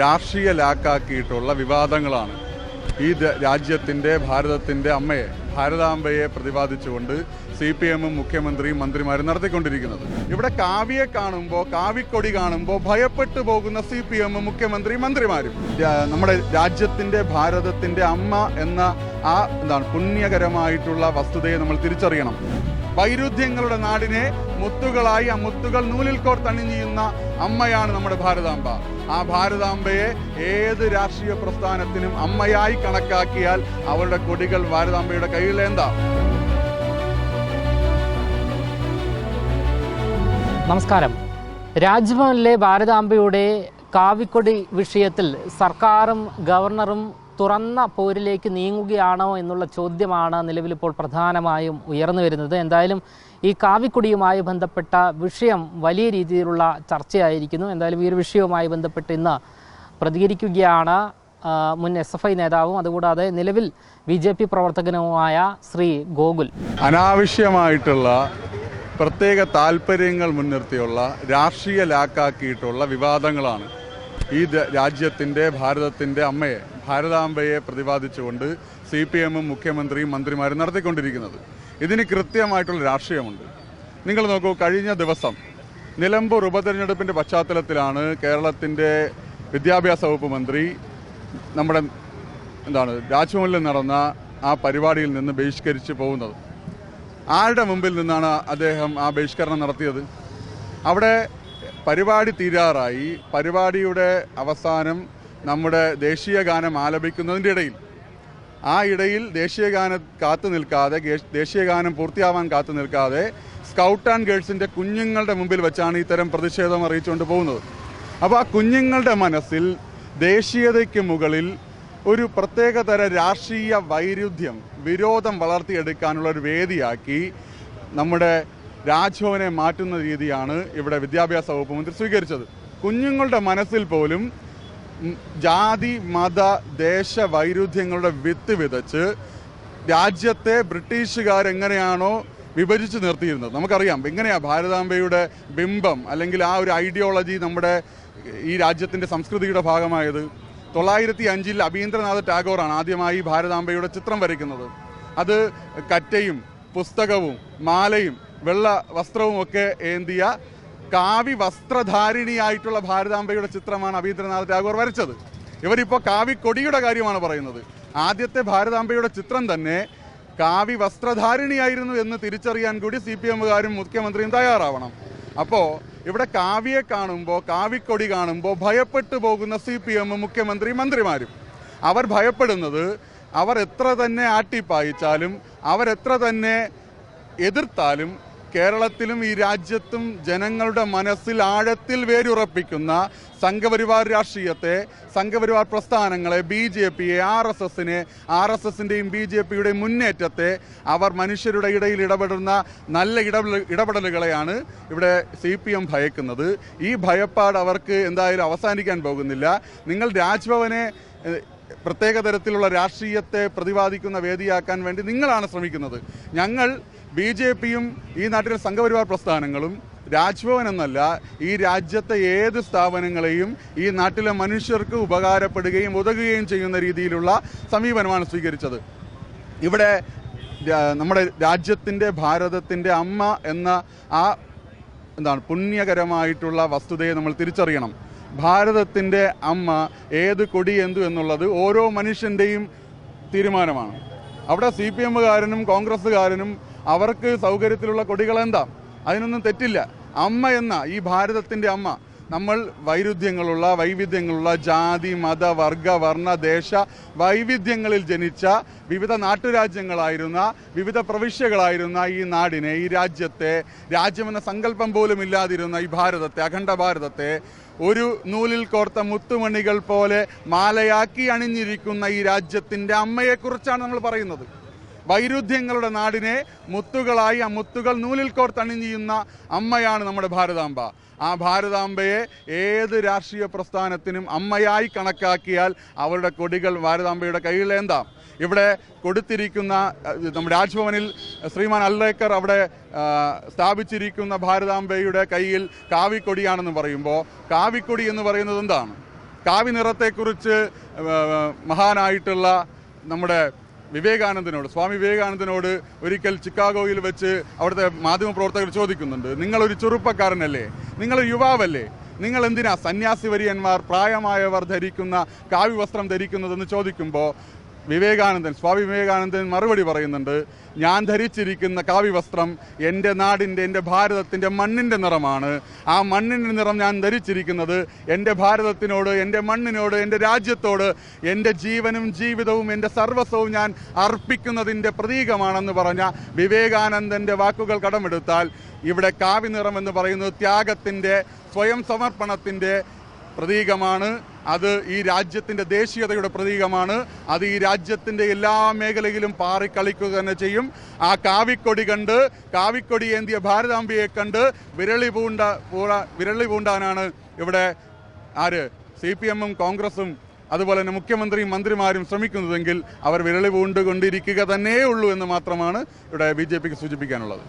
രാഷ്ട്രീയ ലാക്കാക്കിയിട്ടുള്ള വിവാദങ്ങളാണ്. ഈ രാജ്യത്തിന്റെ ഭാരതത്തിന്റെ അമ്മയെ ഭാരതാംബയെ പ്രതിപാദിച്ചുകൊണ്ട് സി പി എമ്മും മുഖ്യമന്ത്രിയും മന്ത്രിമാരും നടത്തിക്കൊണ്ടിരിക്കുന്നത്. ഇവിടെ കാവ്യെ കാണുമ്പോൾ കാവിക്കൊടി കാണുമ്പോൾ ഭയപ്പെട്ടു പോകുന്ന സി പി എമ്മും മുഖ്യമന്ത്രിയും മന്ത്രിമാരും. നമ്മുടെ രാജ്യത്തിന്റെ ഭാരതത്തിന്റെ അമ്മ എന്ന ആ എന്താണ് പുണ്യകരമായിട്ടുള്ള വസ്തുതയെ നമ്മൾ തിരിച്ചറിയണം. വൈരുദ്ധ്യങ്ങളുടെ നാടിനെ മുത്തുകളായി ആ മുത്തുകൾ നൂലിൽ കോർത്തണിഞ്ഞിയുന്ന അമ്മയാണ് നമ്മുടെ ഭാരതാംബ. ആ ഭാരതാംബയെ ഏത് രാഷ്ട്രീയ പ്രസ്ഥാനത്തിനും അമ്മയായി കണക്കാക്കിയാൽ അവരുടെ കൊടികൾ ഭാരതാംബയുടെ കയ്യിലേന്താ നമസ്കാരം. രാജ്ഭവനിലെ ഭാരതാംബയുടെ കാവിക്കൊടി വിഷയത്തിൽ സർക്കാരും ഗവർണറും തുറന്ന പോരിലേക്ക് നീങ്ങുകയാണോ എന്നുള്ള ചോദ്യമാണ് നിലവിലിപ്പോൾ പ്രധാനമായും ഉയർന്നു വരുന്നത്. എന്തായാലും ഈ കാവിക്കുടിയുമായി ബന്ധപ്പെട്ട വിഷയം വലിയ രീതിയിലുള്ള ചർച്ചയായിരിക്കുന്നു. എന്തായാലും ഈ ഒരു വിഷയവുമായി ബന്ധപ്പെട്ട് ഇന്ന് പ്രതികരിക്കുകയാണ് മുൻ എസ് എഫ് ഐ നേതാവും അതുകൂടാതെ നിലവിൽ ബി ജെ പി പ്രവർത്തകനുമായ ശ്രീ ഗോകുൽ. അനാവശ്യമായിട്ടുള്ള പ്രത്യേക താല്പര്യങ്ങൾ മുൻനിർത്തിയുള്ള രാഷ്ട്രീയ ലാക്കാക്കിയിട്ടുള്ള വിവാദങ്ങളാണ് ഈ രാജ്യത്തിന്റെ ഭാരതത്തിന്റെ അമ്മയെ ഭാരതാംബയെ പ്രതിപാദിച്ചുകൊണ്ട് സി പി എമ്മും മുഖ്യമന്ത്രിയും മന്ത്രിമാരും നടത്തിക്കൊണ്ടിരിക്കുന്നത്. ഇതിന് കൃത്യമായിട്ടുള്ള രാഷ്ട്രീയമുണ്ട്. നിങ്ങൾ നോക്കൂ കഴിഞ്ഞ ദിവസം നിലമ്പൂർ ഉപതെരഞ്ഞെടുപ്പിന്റെ പശ്ചാത്തലത്തിലാണ് കേരളത്തിന്റെ വിദ്യാഭ്യാസ വകുപ്പ് മന്ത്രി നമ്മുടെ എന്താണ് രാജ്ഭവനിൽ നടന്ന ആ പരിപാടിയിൽ നിന്ന് ബഹിഷ്കരിച്ച് പോകുന്നത്. ആരുടെ മുമ്പിൽ നിന്നാണ് അദ്ദേഹം ആ ബഹിഷ്കരണം നടത്തിയത്? അവിടെ പരിപാടി തീരാറായി. പരിപാടിയുടെ അവസാനം നമ്മുടെ ദേശീയ ഗാനം ആലപിക്കുന്നതിന്റെ ഇടയിൽ. ആ ഇടയിൽ ദേശീയഗാനം കാത്തു നിൽക്കാതെ ദേശീയഗാനം ദേശീയ ഗാനം പൂർത്തിയാവാൻ കാത്തു നിൽക്കാതെ സ്കൗട്ട് ആൻഡ് ഗേൾസിന്റെ കുഞ്ഞുങ്ങളുടെ മുമ്പിൽ വെച്ചാണ് ഇത്തരം പ്രതിഷേധം അറിയിച്ചുകൊണ്ട് പോകുന്നത്. അപ്പോൾ ആ കുഞ്ഞുങ്ങളുടെ മനസ്സിൽ ദേശീയതയ്ക്ക് മുകളിൽ ഒരു പ്രത്യേകതര രാഷ്ട്രീയ വൈരുദ്ധ്യം വിരോധം വളർത്തിയെടുക്കാനുള്ള ഒരു വേദിയാക്കി നമ്മുടെ രാജ്ഭവനെ മാറ്റുന്ന രീതിയാണ് ഇവിടെ വിദ്യാഭ്യാസ വകുപ്പ് മന്ത്രി സ്വീകരിച്ചത്. കുഞ്ഞുങ്ങളുടെ മനസ്സിൽ പോലും ജാതി മത ദേശ വൈരുദ്ധ്യങ്ങളുടെ വിത്ത് വിതച്ച് രാജ്യത്തെ ബ്രിട്ടീഷുകാരെങ്ങനെയാണോ വിഭജിച്ച് നിർത്തിയിരുന്നത്. നമുക്കറിയാം എങ്ങനെയാണ് ഭാരതാംബയുടെ ബിംബം അല്ലെങ്കിൽ ആ ഒരു ഐഡിയോളജി നമ്മുടെ ഈ രാജ്യത്തിന്റെ സംസ്കൃതിയുടെ ഭാഗമായത്. തൊള്ളായിരത്തി അഞ്ചിൽ അബീന്ദ്രനാഥ് ടാഗോറാണ് ആദ്യമായി ഭാരതാംബയുടെ ചിത്രം വരയ്ക്കുന്നത്. അത് കറ്റയും പുസ്തകവും മാലയും വെള്ള വസ്ത്രവും ഒക്കെ ഏന്തിയ കാവി വസ്ത്രധാരിണിയായിട്ടുള്ള ഭാരതാംബയുടെ ചിത്രമാണ് അവീന്ദ്രനാഥ് ടാഗോർ വരച്ചത്. ഇവരിപ്പോൾ കാവി കൊടിയുടെ കാര്യമാണ് പറയുന്നത്. ആദ്യത്തെ ഭാരതാംബയുടെ ചിത്രം തന്നെ കാവി വസ്ത്രധാരിണിയായിരുന്നു എന്ന് തിരിച്ചറിയാൻ കൂടി സി പി എമ്മുകാരും മുഖ്യമന്ത്രിയും തയ്യാറാവണം. അപ്പോൾ ഇവിടെ കാവ്യെ കാണുമ്പോൾ കാവിക്കൊടി കാണുമ്പോൾ ഭയപ്പെട്ടു പോകുന്ന സി പി എം മുഖ്യമന്ത്രി മന്ത്രിമാരും. അവർ ഭയപ്പെടുന്നത് അവർ എത്ര തന്നെ ആട്ടിപ്പായിച്ചാലും അവരെത്ര തന്നെ എതിർത്താലും കേരളത്തിലും ഈ രാജ്യത്തും ജനങ്ങളുടെ മനസ്സിൽ ആഴത്തിൽ വേരുറപ്പിക്കുന്ന സംഘപരിവാർ രാഷ്ട്രീയത്തെ സംഘപരിവാർ പ്രസ്ഥാനങ്ങളെ ബി ജെ പിയെ ആർ എസ് എസിനെ ആർ എസ് എസിന്റെയും ബി ജെ പിയുടെയും മുന്നേറ്റത്തെ അവർ മനുഷ്യരുടെ ഇടയിൽ ഇടപെടുന്ന നല്ല ഇട ഇടപെടലുകളെയാണ് ഇവിടെ സി പി എം ഭയക്കുന്നത്. ഈ ഭയപ്പാട് അവർക്ക് എന്തായാലും അവസാനിക്കാൻ പോകുന്നില്ല. നിങ്ങൾ രാജ്ഭവനെ പ്രത്യേക തരത്തിലുള്ള രാഷ്ട്രീയത്തെ പ്രതിപാദിക്കുന്ന വേദിയാക്കാൻ വേണ്ടി നിങ്ങളാണ് ശ്രമിക്കുന്നത്. ഞങ്ങൾ ബി ജെ പിയും ഈ നാട്ടിലെ സംഘപരിവാർ പ്രസ്ഥാനങ്ങളും രാജ്ഭവൻ എന്നല്ല ഈ രാജ്യത്തെ ഏത് സ്ഥാപനങ്ങളെയും ഈ നാട്ടിലെ മനുഷ്യർക്ക് ഉപകാരപ്പെടുകയും ഉതകുകയും ചെയ്യുന്ന രീതിയിലുള്ള സമീപനമാണ് സ്വീകരിച്ചത്. ഇവിടെ നമ്മുടെ രാജ്യത്തിന്റെ ഭാരതത്തിന്റെ അമ്മ എന്ന ആ എന്താണ് പുണ്യകരമായിട്ടുള്ള വസ്തുതയെ നമ്മൾ തിരിച്ചറിയണം. ഭാരതത്തിന്റെ അമ്മ ഏത് കൊടി എന്തു എന്നുള്ളത് ഓരോ മനുഷ്യന്റെയും തീരുമാനമാണ്. അവിടെ സി പി എമ്മുകാരനും കോൺഗ്രസ്സുകാരനും അവർക്ക് സൗകര്യത്തിലുള്ള കൊടികൾ എന്താ അതിനൊന്നും തെറ്റില്ല. അമ്മ എന്ന ഈ ഭാരതത്തിന്റെ അമ്മ നമ്മൾ വൈരുദ്ധ്യങ്ങളുള്ള വൈവിധ്യങ്ങളുള്ള ജാതി മത വർഗ വർണ ദേശ വൈവിധ്യങ്ങളിൽ ജനിച്ച വിവിധ നാട്ടുരാജ്യങ്ങളായിരുന്ന വിവിധ പ്രവിശ്യകളായിരുന്ന ഈ നാടിനെ ഈ രാജ്യത്തെ രാജ്യമെന്ന സങ്കല്പം പോലും ഇല്ലാതിരുന്ന ഈ ഭാരതത്തെ അഖണ്ഡ ഭാരതത്തെ ഒരു നൂലിൽ കോർത്ത മുത്തുമണികൾ പോലെ മാലയാക്കി അണിഞ്ഞിരിക്കുന്ന ഈ രാജ്യത്തിന്റെ അമ്മയെക്കുറിച്ചാണ് നമ്മൾ പറയുന്നത്. വൈരുദ്ധ്യങ്ങളുടെ നാടിനെ മുത്തുകളായി ആ മുത്തുകൾ നൂലിൽ കോർത്തണിഞ്ഞിയുന്ന അമ്മയാണ് നമ്മുടെ ഭാരതാംബ. ആ ഭാരതാംബയെ ഏത് രാഷ്ട്രീയ പ്രസ്ഥാനത്തിനും അമ്മയായി കണക്കാക്കിയാൽ അവരുടെ കൊടികൾ ഭാരതാംബയുടെ കയ്യിലേന്താം ഇവിടെ കൊടുത്തിരിക്കുന്ന നമ്മുടെ രാജ്ഭവനിൽ ശ്രീമാൻ അല്ലേക്കർ അവിടെ സ്ഥാപിച്ചിരിക്കുന്ന ഭാരതാംബയുടെ കയ്യിൽ കാവിക്കൊടിയാണെന്ന് പറയുമ്പോൾ കാവിക്കൊടി എന്ന് പറയുന്നത് എന്താണ്? കാവി നിറത്തെക്കുറിച്ച് മഹാനായിട്ടുള്ള നമ്മുടെ വിവേകാനന്ദനോട് സ്വാമി വിവേകാനന്ദനോട് ഒരിക്കൽ ചിക്കാഗോയിൽ വെച്ച് അവിടുത്തെ മാധ്യമപ്രവർത്തകർ ചോദിക്കുന്നുണ്ട്. നിങ്ങളൊരു ചെറുപ്പക്കാരനല്ലേ? നിങ്ങൾ യുവാവല്ലേ? നിങ്ങൾ എന്തിനാ സന്യാസി വര്യന്മാർ പ്രായമായവർ ധരിക്കുന്ന കാവ്യ വസ്ത്രം ധരിക്കുന്നതെന്ന് ചോദിക്കുമ്പോൾ വിവേകാനന്ദൻ സ്വാമി വിവേകാനന്ദൻ മറുപടി പറയുന്നുണ്ട് ഞാൻ ധരിച്ചിരിക്കുന്ന കാവ്യ വസ്ത്രം എന്റെ നാടിന്റെ എന്റെ ഭാരതത്തിന്റെ മണ്ണിന്റെ നിറമാണ്. ആ മണ്ണിന്റെ നിറം ഞാൻ ധരിച്ചിരിക്കുന്നത് എന്റെ ഭാരതത്തിനോട് എന്റെ മണ്ണിനോട് എന്റെ രാജ്യത്തോട് എന്റെ ജീവനും ജീവിതവും എന്റെ സർവസ്വവും ഞാൻ അർപ്പിക്കുന്നതിന്റെ പ്രതീകമാണെന്ന് പറഞ്ഞ വിവേകാനന്ദന്റെ വാക്കുകൾ കടമെടുത്താൽ ഇവിടെ കാവ്യ നിറം എന്ന് പറയുന്നത് ത്യാഗത്തിന്റെ സ്വയം സമർപ്പണത്തിന്റെ പ്രതീകമാണ്. അത് ഈ രാജ്യത്തിന്റെ ദേശീയതയുടെ പ്രതീകമാണ്. അത് ഈ രാജ്യത്തിന്റെ എല്ലാ മേഖലയിലും പാറിക്കളിക്കുക തന്നെ ചെയ്യും. ആ കാവിക്കൊടി കണ്ട് കാവിക്കൊടി ഏന്തിയ ഭാരതാംബിയെ കണ്ട് വിരളി പൂണ്ട വിരളി പൂണ്ടാനാണ് ഇവിടെ ആര്? സി പി എമ്മും കോൺഗ്രസും അതുപോലെ തന്നെ മുഖ്യമന്ത്രിയും മന്ത്രിമാരും ശ്രമിക്കുന്നതെങ്കിൽ അവർ വിരളി പൂണ്ടുകൊണ്ടിരിക്കുക തന്നെയുള്ളൂ എന്ന് മാത്രമാണ് ഇവിടെ ബി സൂചിപ്പിക്കാനുള്ളത്.